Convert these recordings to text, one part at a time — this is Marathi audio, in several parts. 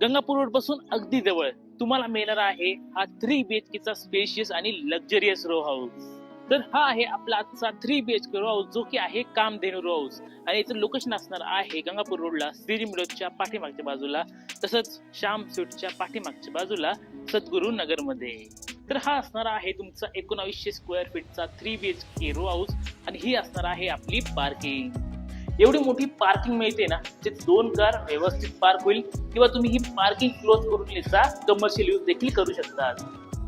गंगापूर रोडपासून अगदी जवळ. तुम्हाला मिळणार आहे हा थ्री बीएच केचा स्पेशियस आणि लक्झरियस रो हाऊस तर हा आहे आपला आजचा थ्री बीएचके रो हाऊस जो की आहे कामधेनू रो हाऊस आणि याचं लोकेशन असणार आहे गंगापूर रोडला श्री मिलोदच्या पाठीमागच्या बाजूला तसंच श्याम स्वीटच्या पाठीमागच्या बाजूला सद्गुरू नगरमध्ये. तर हा असणार आहे तुमचा एकोणावीसशे square फीटचा three B H K row house आणि ही असणार आहे आपली पार्किंग एवढी मोठी पार्किंग मिळते ना जे दोन कार व्यवस्थित पार्क होईल किंवा तुम्ही ही पार्किंग क्लोज करून याचा कमर्शियल यूज देखील करू शकता.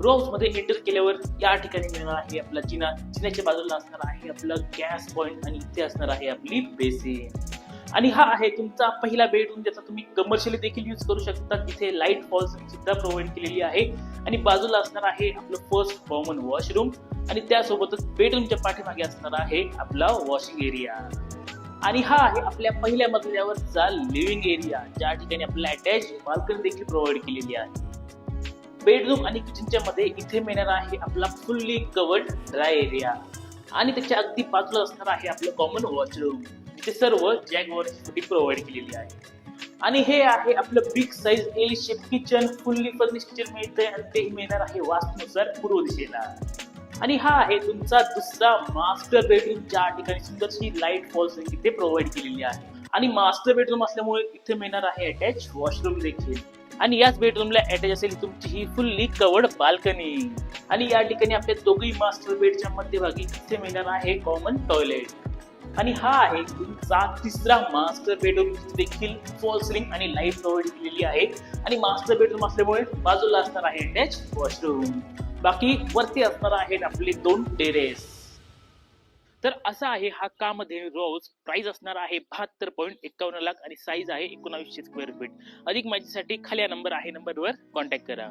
रो मध्ये एंटर केल्यावर या ठिकाणी मिळणार आहे आपला जिना. जिन्याच्या बाजूला असणार आहे आपलं गॅस पॉइंट आणि इथे असणार आहे आपली बेसिन आणि हा आहे तुमचा पहिला बेडरूम ज्याचा तुम्ही कमर्शियली देखील यूज करू शकता. तिथे लाइट फॉल्स सुद्धा प्रोव्हाइड केलेली आहे. आणि बाजूला असणार आहे आपलं फर्स्ट कॉमन वॉशरूम आणि त्यासोबतच बेडरूमच्या पाठीमागे असणार आहे आपला वॉशिंग एरिया आणि हा आहे आपल्या पहिल्या मजल्यावरचा लिव्हिंग एरिया ज्या ठिकाणी आपल्याला अटॅच बाल्कनी देखील प्रोव्हाइड केलेली आहे. बेडरूम आणि किचनच्या मध्ये इथे मिळणार आहे आपला फुल्ली कवर्ड ड्राय एरिया आणि त्याच्या अगदी बाजूला असणार आहे आपलं कॉमन वॉशरूम इथे सर्व जॅगवरची प्रोव्हाइड केलेली आहे. आणि हे आहे आपलं big size L shape kitchen fully furnish kitchen मिळतंय आणि ते मिळणार आहे वास्तूनुसार पूर्व दिशेला. आणि हा आहे तुमचा दुसरा मास्टर बेडरूम ज्या ठिकाणी सुंदरशी लाइट फॉल्स इथे प्रोव्हाइड केलेली आहे. आणि मास्टर बेडरूम असल्यामुळे इथे मिळणार आहे अटॅच वॉशरूम देखील. आणि याच बेडरूमला अटॅच असेल तुमची ही फुल्ली कवर्ड बाल्कनी आणि या ठिकाणी आपल्या दोघी मास्टर बेडच्या मध्यभागी इथे मिळणार आहे कॉमन टॉयलेट आणि हा आहे तुमचा तिसरा मास्टर बेडरूम देखील फॉल सिलिंग आणि लाइट प्रोव्हाइड केलेली आहे. आणि मास्टर बेडरूम असल्यामुळे बाजूला असणार आहे अटॅच वॉशरूम बाकी वरती असणार आहेत आपले दोन टेरेस तर असा आहे हा कामध्ये रोज प्राइस असणार आहे बहात्तर पॉईंट एकावन्न लाख आणि साईज आहे एकोणावीसशे स्क्वेअर फीट अधिक माहितीसाठी खाली नंबर आहे नंबरवर कॉन्टॅक्ट करा.